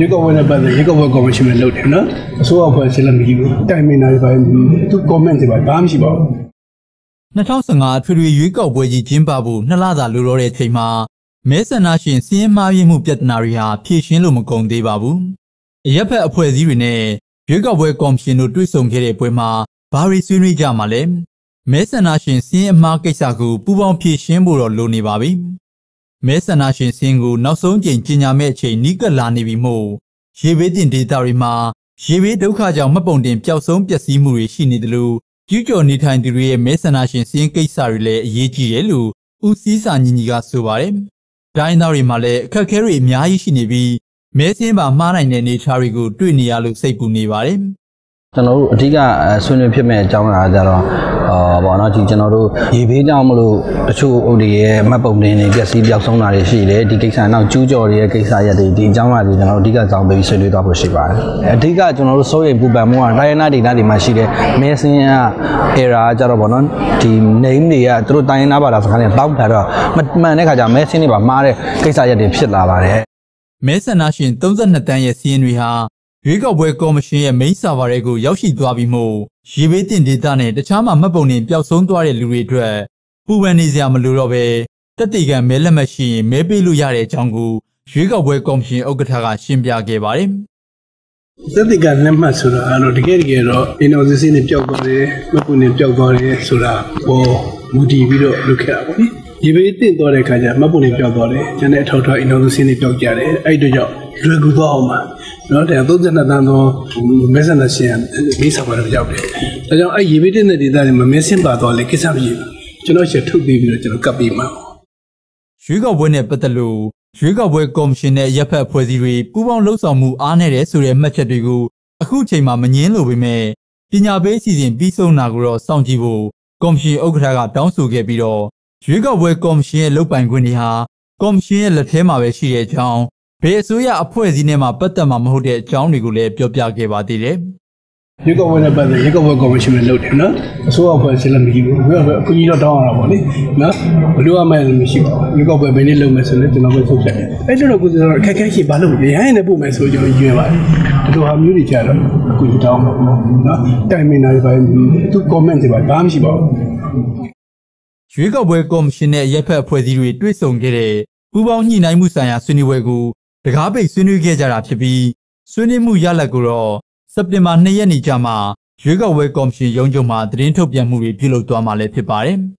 ရေကောက်ဝဲနဲ့ပတ်သက်ရေကောက်ဝဲကော်မရှင်နဲ့လုပ်တယ်နော်အစိုးရအဖွဲ့ဆက်လက်မကြည့်ဘူးတိုင်မင်တာတွေပါသူ comment တွေပါဘာမှမရှိပါဘူး2015ထွေထွေရွေးကောက်ပွဲကြီးကျင်းပဖို့နှစ်လသာလိုတော့တဲ့ချိန်မှာမဲဆန္ဒရှင်စီးရင်မှားယွင်းမှုပြဿနာတွေဟာဖြေရှင်းလို့မကုန်သေးပါဘူး။အရက်ဖက်အဖွဲ့အစည်းတွေနဲ့ရွေးကောက်ပွဲကော်မရှင်တို့တွေ့ဆုံခဲ့တဲ့ပွဲမှာဘာတွေဆွေးနွေးကြမှာလဲ။မဲဆန္ဒရှင်စီးရင်အမှားကိစ္စကိုပူးပေါင်းဖြေရှင်းဖို့တော့လိုနေပါပြီ။ မဲဆန္ဒရှင်စင်းကိုနောက်ဆုံးကြိမ်ကြီးညာမဲ့အချိန်နီးကပ်လာနေပြီမို့ရေဘေးတင်ဒေသတွေမှာရေဘေးဒုက္ခကြောင့်မှတ်ပုံတင်ပျောက်ဆုံးပျက်စီးမှုတွေရှိနေတယ်လို့ကျူးကျော်နေထိုင်သူတွေရဲ့မဲဆန္ဒရှင်စင်းကိစ္စတွေလည်းအရေးကြီးတယ်လို့ဦးစည်းစာညီညီကဆိုပါတယ်။တိုင်းသားတွေမှာလည်းအခက်အခဲတွေအများကြီးရှိနေပြီးမဲစင်းပါမှားနိုင်တဲ့နေချာတွေကိုတွေ့နေရလို့စိတ်ပူနေပါတယ်။ကျွန်တော်တို့အဓိကဆွေးနွေးဖြစ်မဲ့အကြောင်းအရာကြတော့ အာဘောနော်ဒီကျွန်တော်တို့ရေဘေးကြောင့်မလို့တချို့ဥတွေရဲ့မှတ်ပုံတင်တွေပျက်စီးပျောက်ဆုံးတာတွေရှိတယ်ဒီကိစ္စနောက်ကျူးကျော်တွေရဲ့ကိစ္စရက်တွေဒီအကြောင်းအရာတွေကျွန်တော်တို့အဓိကဆောင်ပြီးဆွေးနွေးသွားဖို့ရှိပါတယ်အဓိကကျွန်တော်တို့စိုးရိမ်ပူပန်မှုကတိုင်းရင်းသားဒေသတွေမှာရှိတဲ့မဲစင်းက error ကြတော့ဘောနော်ဒီ name တွေကသူတို့တိုင်းရင်းသားဘာသာစကားတွေတောက်ထားတော့မှန်တဲ့ခါကျမဲစင်းတွေပါမှားတဲ့ကိစ္စရက်တွေဖြစ်လာပါတယ်မဲဆန္ဒရှင်32တန်းရဲ့စီးရင်တွေဟာ ရွေးကောက်ပွဲကော်မရှင်ရဲ့ main server တွေကိုရောက်ရှိသွားပြီးမို့ရေဘေးတင်ဒေတာနဲ့တခြားမှာမှတ်ပုံတင်ပျောက်ဆုံးသွားတဲ့လူတွေအတွက်ပူပန်နေစရာမလိုတော့ပဲတက်တီကမဲလက်မှတ်ရှိရင်မဲပေးလို့ရတဲ့အကြောင်းကိုရွေးကောက်ပွဲကော်မရှင်ဥက္ကဋ္ဌကရှင်းပြခဲ့ပါတယ်။သက်တိကလက်မှတ်ဆိုတာကတော့တကယ်တကယ်တော့ innovation နဲ့ပျောက်သွားတယ်မှတ်ပုံတင်ပျောက်သွားတယ်ဆိုတာပေါ်မူတည်ပြီးတော့လုပ်ခဲ့တာပေါ့လေ။ဒီဘေးတင့်သွားတဲ့ခါကျမှတ်ပုံတင်ပျောက်သွားတယ်။ကျန်တဲ့အထောက်အထား innovation တွေပျောက်ကြတယ်။အဲ့ဒီတော့ လွယ်ကူသွားအောင်ပါနော်တဲ့32တန်းသောမဲဆန္ဒရှင်မိစာပါတော့ရောက်တယ်ဒါကြောင့်အဲ့ရေဘေးတဲ့ဒေသတွေမှာမဲဆင်းပါတော့လေကိစ္စမရှိဘူးကျွန်တော်ရှေ့ထုတ်ပြီးပြီးတော့ကျွန်တော်ကပ်ပြီးမှာရွေးကောက်ပွဲနဲ့ပတ်သက်လို့ရွေးကောက်ပွဲကော်မရှင်နဲ့ရပ်ဖက်ဖွဲ့စည်းတွေပူးပေါင်းလှုပ်ဆောင်မှုအားနည်းတယ်ဆိုတဲ့မှတ်ချက်တွေကိုအခုချိန်မှာမငင်းလို့ပေမဲ့ပညာပေးအစီအစဉ်ပြီးဆုံးတာကိုတော့စောင့်ကြည့်ဖို့ကော်မရှင်ဥက္ကဋ္ဌကတောင်းဆိုခဲ့ပြီးတော့ရွေးကောက်ပွဲကော်မရှင်ရဲ့လုပ်ပိုင်ခွင့်တွေဟာကော်မရှင်ရဲ့လက်ထဲမှာပဲရှိတဲ့အကြောင်း ဘယ်အစိုးရအဖွဲ့အစည်းနဲ့မှပတ်သက်မှာမဟုတ်တဲ့အကြောင်းတွေကိုလည်းပြောပြခဲ့ပါသေးတယ်။ရေကောက်ဝဲနဲ့ပတ်သက်ရေကောက်ဝဲကော်မရှင်နဲ့လုပ်တယ်နော်။အစိုးရအဖွဲ့ဆက်လက်မရှိဘူး။ဘယ်တော့အခုကြီးတော့တောင်းရတာပေါ့လေ။နော်။ဘလို့အမှန်မရှိပါဘူး။ရေကောက်ဝဲဘယ်နေ့လုပ်မယ်ဆိုလဲကျွန်တော်ပဲဆုံးဖြတ်တယ်။အဲ့လိုတော့ကိုယ်ကတော့အခက်အခဲရှိဘာလို့လဲ။ရိုင်းနေပို့မယ်ဆိုကျွန်တော်ရွေးပါတယ်။ဒီလိုဟာမျိုးတွေကြတော့အခုကြီးတောင်းမှာပေါ့နော်။တိုင်မင်တာတွေပါသူ comment တွေပါဘာမှမရှိပါဘူး။ရွေးကောက်ပွဲကော်မရှင်နဲ့ရပ်ဖက်အဖွဲ့အစည်းတွေတွေ့ဆုံခဲ့တဲ့ပူးပေါင်းညှိနှိုင်းမှုဆိုင်ရာဆွေးနွေးပွဲကို တကားပိတ်ဆွေးနွေးခဲ့ကြတာဖြစ်ပြီးဆွေးနွေးမှုရလဒ်ကိုတော့စက်တင်ဘာ2ရက်နေ့ကျမှရွေးကောက်ပွဲကော်မရှင်ရုံးချုပ်မှသတင်းထုတ်ပြန်မှုတွေပြုလုပ်သွားမှာလည်းဖြစ်ပါတယ်။